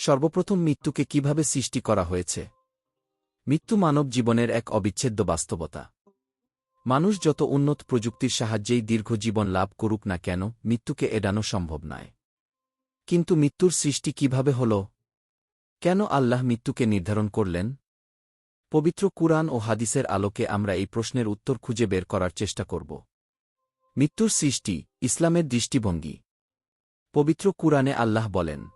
সর্বপ্রথম মৃত্যুকে কীভাবে সৃষ্টি করা হয়েছে? মৃত্যু মানব জীবনের এক অবিচ্ছেদ্য বাস্তবতা। মানুষ যত উন্নত প্রযুক্তির সাহায্যেই দীর্ঘ জীবন লাভ করুক না কেন, মৃত্যুকে এড়ানো সম্ভব নয়। কিন্তু মৃত্যুর সৃষ্টি কীভাবে হল? কেন আল্লাহ মৃত্যুকে নির্ধারণ করলেন? পবিত্র কুরআন ও হাদিসের আলোকে আমরা এই প্রশ্নের উত্তর খুঁজে বের করার চেষ্টা করব। মৃত্যুর সৃষ্টি, ইসলামের দৃষ্টিভঙ্গি। পবিত্র কুরআনে আল্লাহ বলেন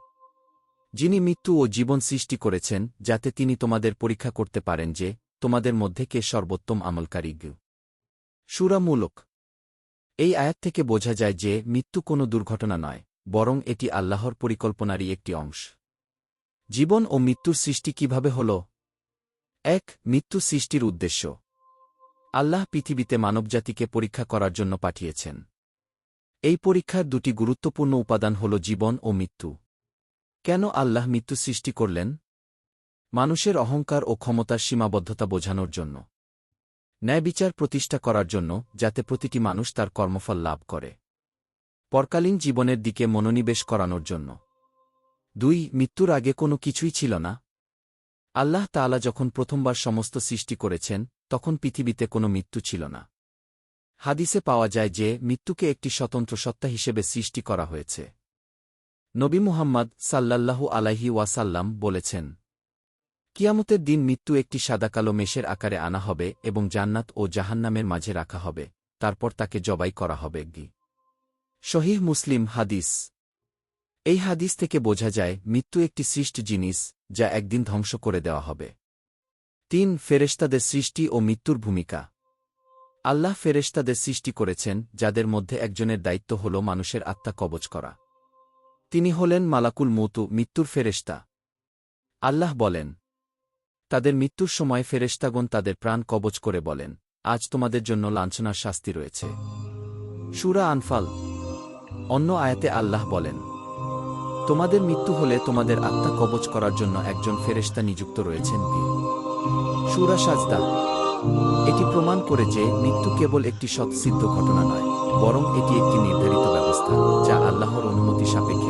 যিনি মৃত্যু ও জীবন সৃষ্টি করেছেন, যাতে তিনি তোমাদের পরীক্ষা করতে পারেন যে, তোমাদের মধ্যে কে সর্বোত্তম আমলকারী সুরামূলক এই আয়াত থেকে বোঝা যায় যে, মৃত্যু কোনো দুর্ঘটনা নয়, বরং এটি আল্লাহর পরিকল্পনারই একটি অংশ। জীবন ও মৃত্যুর সৃষ্টি কীভাবে হল? এক, মৃত্যু সৃষ্টির উদ্দেশ্য। আল্লাহ পৃথিবীতে মানবজাতিকে পরীক্ষা করার জন্য পাঠিয়েছেন। এই পরীক্ষার দুটি গুরুত্বপূর্ণ উপাদান হল জীবন ও মৃত্যু। কেন আল্লাহ মৃত্যু সৃষ্টি করলেন? মানুষের অহংকার ও ক্ষমতার সীমাবদ্ধতা বোঝানোর জন্য। ন্যায়বিচার প্রতিষ্ঠা করার জন্য যাতে প্রতিটি মানুষ তার কর্মফল লাভ করে। পরকালীন জীবনের দিকে মনোনিবেশ করানোর জন্য। দুই, মৃত্যুর আগে কোনো কিছুই ছিল না। আল্লাহ তাআলা যখন প্রথমবার সমস্ত সৃষ্টি করেছেন, তখন পৃথিবীতে কোনো মৃত্যু ছিল না। হাদিসে পাওয়া যায় যে, মৃত্যুকে একটি স্বতন্ত্র সত্তা হিসেবে সৃষ্টি করা হয়েছে। নবী মুহাম্মদ সাল্লাল্লাহু আলাইহি ওয়াসাল্লাম বলেছেন, কিয়ামতের দিন মৃত্যু একটি সাদাকালো মেষের আকারে আনা হবে এবং জান্নাত ও জাহান্নামের মাঝে রাখা হবে। তারপর তাকে জবাই করা হবে। গি। শহীহ মুসলিম হাদিস। এই হাদিস থেকে বোঝা যায়, মৃত্যু একটি সৃষ্ট জিনিস যা একদিন ধ্বংস করে দেওয়া হবে। তিন, ফেরেশতাদের সৃষ্টি ও মৃত্যুর ভূমিকা। আল্লাহ ফেরেশতাদের সৃষ্টি করেছেন, যাদের মধ্যে একজনের দায়িত্ব হল মানুষের আত্মা কবচ করা। তিনি হলেন মালাকুল মৌতু মৃত্যুর ফেরেশতা। আল্লাহ বলেন, তাদের মৃত্যুর সময় ফেরেশতাগণ তাদের প্রাণ কবচ করে বলেন, আজ তোমাদের জন্য লাঞ্ছনার শাস্তি রয়েছে। সুরা আনফাল, অন্য আয়াতে আল্লাহ বলেন, তোমাদের মৃত্যু হলে তোমাদের আত্মা কবচ করার জন্য একজন ফেরেশতা নিযুক্ত রয়েছেন কি? সুরা সাজদা, এটি প্রমাণ করে যে মৃত্যু কেবল একটি সৎসিদ্ধ ঘটনা নয়, বরং এটি একটি নির্ধারিত ব্যবস্থা, যা আল্লাহর অনুমতি সাপেক্ষে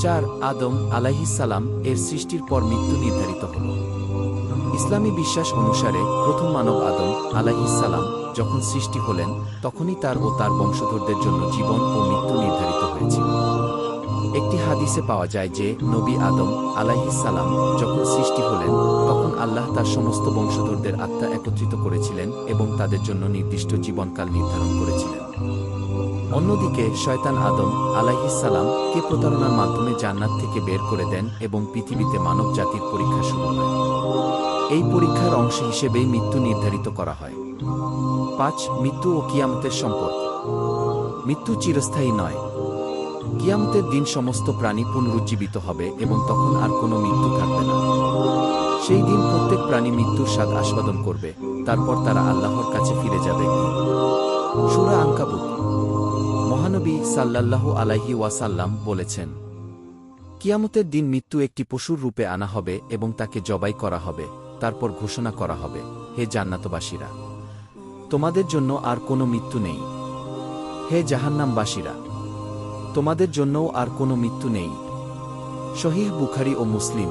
চার আদম আলাইহিসালাম এর সৃষ্টির পর মৃত্যু নির্ধারিত হল। ইসলামী বিশ্বাস অনুসারে প্রথম মানব আদম আলাইহিসালাম যখন সৃষ্টি হলেন, তখনই তার ও তার বংশধরদের জন্য জীবন ও মৃত্যু নির্ধারিত হয়েছিল। একটি হাদিসে পাওয়া যায় যে, নবী আদম আলাইহিসালাম যখন সৃষ্টি হলেন, তখন আল্লাহ তার সমস্ত বংশধরদের আত্মা একত্রিত করেছিলেন এবং তাদের জন্য নির্দিষ্ট জীবনকাল নির্ধারণ করেছিলেন। অন্যদিকে, শয়তান আদম আলাইহিসালাম কে প্রতারণার মাধ্যমে জান্নাত থেকে বের করে দেন এবং পৃথিবীতে মানব জাতির পরীক্ষা শুরু হয়। এই পরীক্ষার অংশ হিসেবেই মৃত্যু নির্ধারিত করা হয়। পাঁচ, মৃত্যু ও কিয়ামতের সম্পর্ক। মৃত্যু চিরস্থায়ী নয়। কিয়ামতের দিন সমস্ত প্রাণী পুনরুজ্জীবিত হবে এবং তখন আর কোনো মৃত্যু থাকবে না। সেই দিন প্রত্যেক প্রাণী মৃত্যুর স্বাদ আস্বাদন করবে, তারপর তারা আল্লাহর কাছে ফিরে যাবে। সুরা আঙ্কাবুত মহানবী সাল্লাল্লাহু আলাইহি ওয়াসাল্লাম বলেছেন, কিয়ামতের দিন মৃত্যু একটি পশুর রূপে আনা হবে এবং তাকে জবাই করা হবে, তারপর ঘোষণা করা হবে, হে জান্নাতবাসীরা। তোমাদের জন্য আর কোনো মৃত্যু নেই। হে জাহান্নামবাসীরা, তোমাদের জন্যও আর কোনো মৃত্যু নেই। শহীহ বুখারি ও মুসলিম,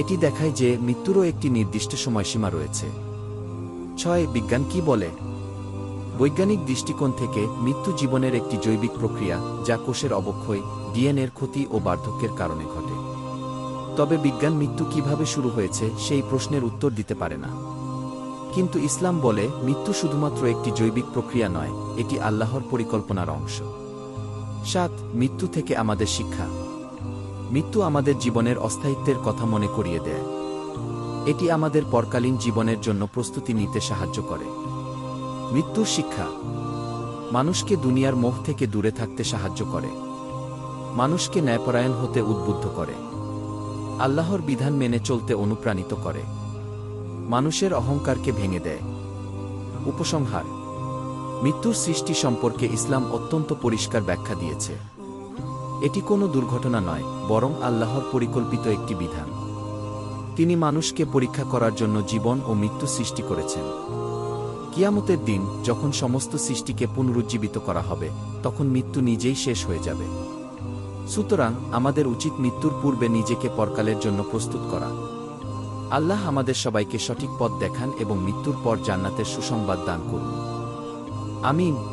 এটি দেখায় যে মৃত্যুরও একটি নির্দিষ্ট সময়সীমা রয়েছে। ছয়, বিজ্ঞান কি বলে? বৈজ্ঞানিক দৃষ্টিকোণ থেকে মৃত্যু জীবনের একটি জৈবিক প্রক্রিয়া যা কোষের অবক্ষয়, ডিএনএর ক্ষতি ও বার্ধক্যের কারণে ঘটে। তবে বিজ্ঞান মৃত্যু কীভাবে শুরু হয়েছে সেই প্রশ্নের উত্তর দিতে পারে না। কিন্তু ইসলাম বলে, মৃত্যু শুধুমাত্র একটি জৈবিক প্রক্রিয়া নয়, এটি আল্লাহর পরিকল্পনার অংশ। সাত, মৃত্যু থেকে আমাদের শিক্ষা। মৃত্যু আমাদের জীবনের অস্থায়িত্বের কথা মনে করিয়ে দেয়। এটি আমাদের পরকালীন জীবনের জন্য প্রস্তুতি নিতে সাহায্য করে। মৃত্যুর শিক্ষা। মানুষকে দুনিয়ার মোহ থেকে দূরে থাকতে সাহায্য করে। মানুষকে ন্যায়পরায়ণ হতে উদ্বুদ্ধ করে। আল্লাহর বিধান মেনে চলতে অনুপ্রাণিত করে। মানুষের অহংকারকে ভেঙে দেয়। উপসংহার। মৃত্যুর সৃষ্টি সম্পর্কে ইসলাম অত্যন্ত পরিষ্কার ব্যাখ্যা দিয়েছে। এটি কোনো দুর্ঘটনা নয়, বরং আল্লাহর পরিকল্পিত একটি বিধান। তিনি মানুষকে পরীক্ষা করার জন্য জীবন ও মৃত্যু সৃষ্টি করেছেন। কিয়ামতের দিন যখন সমস্ত সৃষ্টিকে পুনরুজ্জীবিত করা হবে, তখন মৃত্যু নিজেই শেষ হয়ে যাবে। সুতরাং আমাদের উচিত মৃত্যুর পূর্বে নিজেকে পরকালের জন্য প্রস্তুত করা। আল্লাহ আমাদের সবাইকে সঠিক পথ দেখান এবং মৃত্যুর পর জান্নাতের সুসংবাদ দান করুন। আমিন।